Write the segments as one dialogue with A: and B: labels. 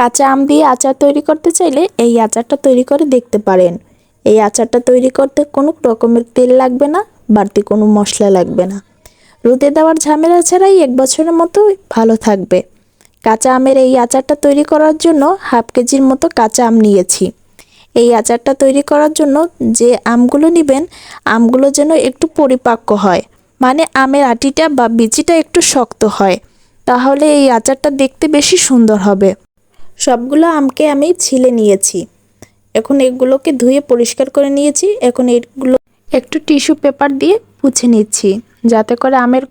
A: কাঁচা আম দিয়ে আচার তৈরি করতে চাইলে এই আচারটা তৈরি করে দেখতে পারেন। এই আচারটা তৈরি করতে কোনো রকমের তেল লাগবে না, বাড়তি কোনো মশলা লাগবে না। রোদে দেওয়ার ঝামেলা ছাড়াই এক বছরের মতো ভালো থাকবে। কাঁচা আমের এই আচারটা তৈরি করার জন্য হাফ কেজির মতো কাঁচা আম নিয়েছি। এই আচারটা তৈরি করার জন্য যে আমগুলো নেবেন, আমগুলো যেন একটু পরিপাক্য হয় মানে আমের আটিটা বা বিচিটা একটু শক্ত হয়। তাহলে এই আচারটা দেখতে বেশি সুন্দর হবে। সবগুলো আমকে আমি ছিলে নিয়েছি। এখন এগুলোকে ধুয়ে পরিষ্কার করে নিয়েছি। এখন এগুলো একটু টিস্যু পেপার দিয়ে পুছে নিচ্ছি, যাতে করে আমের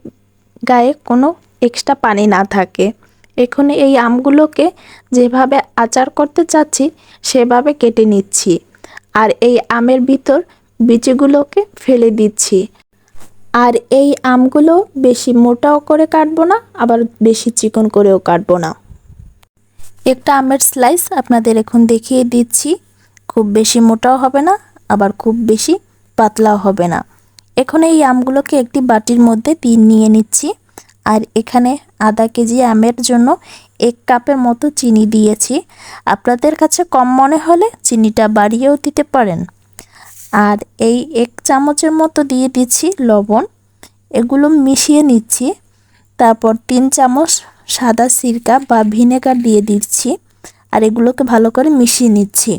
A: গায়ে কোনো এক্সট্রা পানি না থাকে। এখন এই আমগুলোকে যেভাবে আচার করতে চাচ্ছি, সেভাবে কেটে নিচ্ছি। আর এই আমের ভিতর বিচিগুলোকে ফেলে দিচ্ছি। আর এই আমগুলো বেশি মোটাও করে কাটবো না, আবার বেশি চিকন করেও কাটবো না। একটা আমের স্লাইস আপনাদের এখন দেখিয়ে দিচ্ছি। খুব বেশি মোটাও হবে না, আবার খুব বেশি পাতলাও হবে না। এখন এই আমগুলোকে একটি বাটির মধ্যে দিয়ে নিয়ে নিচ্ছি। আর এখানে আধা কেজি আমের জন্য এক কাপের মতো চিনি দিয়েছি। আপনাদের কাছে কম মনে হলে চিনিটা বাড়িয়েও দিতে পারেন। আর এই এক চামচের মতো দিয়ে দিচ্ছি লবণ। এগুলো মিশিয়ে নিচ্ছি। তারপর তিন চামচ সাদা সিরকা বা ভিনেগার দিয়ে দিচ্ছি আর এগুলোকে ভালো করে মিশিয়ে নিচ্ছি।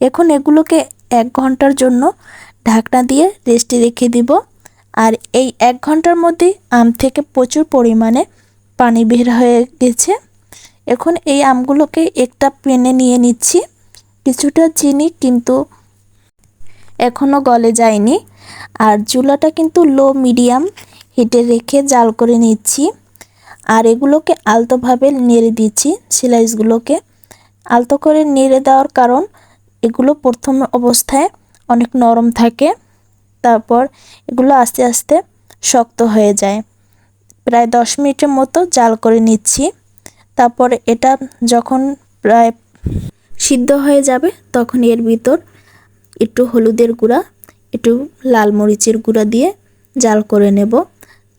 A: এখন এগুলোকে এক ঘণ্টার জন্য ঢাকনা দিয়ে রেস্টে রেখে দিব। আর এই এক ঘণ্টার মধ্যে আম থেকে প্রচুর পরিমাণে পানি বের হয়ে গেছে। এখন এই আমগুলোকে একটা পেনে নিয়ে নিচ্ছি। কিছুটা চিনি কিন্তু এখনও গলে যায়নি। আর চুলাটা কিন্তু লো মিডিয়াম হিটে রেখে জাল করে নিচ্ছি। আর এগুলোকে আলতোভাবে নেড়ে দিচ্ছি, স্লাইসগুলোকে। আলতো করে নেড়ে দেওয়ার কারণ এগুলো প্রথম অবস্থায় অনেক নরম থাকে, তারপর এগুলো আস্তে আস্তে শক্ত হয়ে যায়। প্রায় দশ মিনিটের মতো জাল করে নিচ্ছি। তারপর এটা যখন প্রায় সিদ্ধ হয়ে যাবে, তখন এর ভিতর একটু হলুদের গুঁড়া, একটু লাল মরিচের গুঁড়া দিয়ে জাল করে নেব।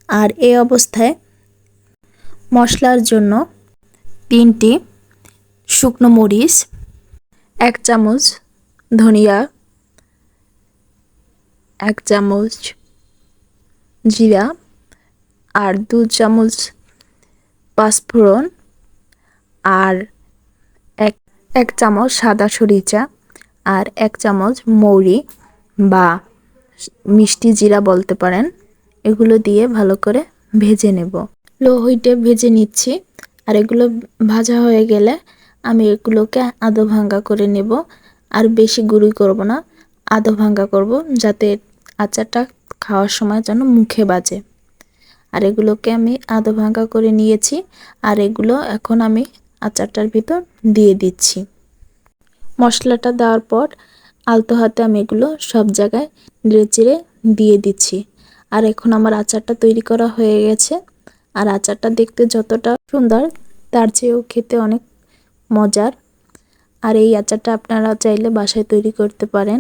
A: আর এই অবস্থায় মশলার জন্য তিনটি শুকনো মরিচ, এক চামচ ধনিয়া, এক চামচ জিরা আর দু চামচ পাঁচফোড়ন আর এক এক চামচ সাদা সরিচা আর এক চামচ মৌরি বা মিষ্টি জিরা বলতে পারেন। এগুলো দিয়ে ভালো করে ভেজে নেব। লো হিটে ভেজে নিচ্ছি। আর এগুলো ভাজা হয়ে গেলে আমি এগুলোকে আধো ভাঙ্গা করে নেব। আর বেশি গুঁড়ি করব না আধো ভাঙ্গা করব যাতে আচারটা খাওয়ার সময় যেন মুখে বাজে। আর এগুলোকে আমি আধো ভাঙ্গা করে নিয়েছি। আর এগুলো এখন আমি আচারটার ভিতর দিয়ে দিচ্ছি। মশলাটা দেওয়ার পর আলতো হাতে আমি এগুলো সব জায়গায় নেড়ে চেড়ে দিয়ে দিচ্ছি। আর এখন আমার আচারটা তৈরি করা হয়ে গেছে। আর আচারটা দেখতে যতটা সুন্দর, তার চেয়েও খেতে অনেক মজার। আর এই আচারটা আপনারা চাইলে বাসায় তৈরি করতে পারেন।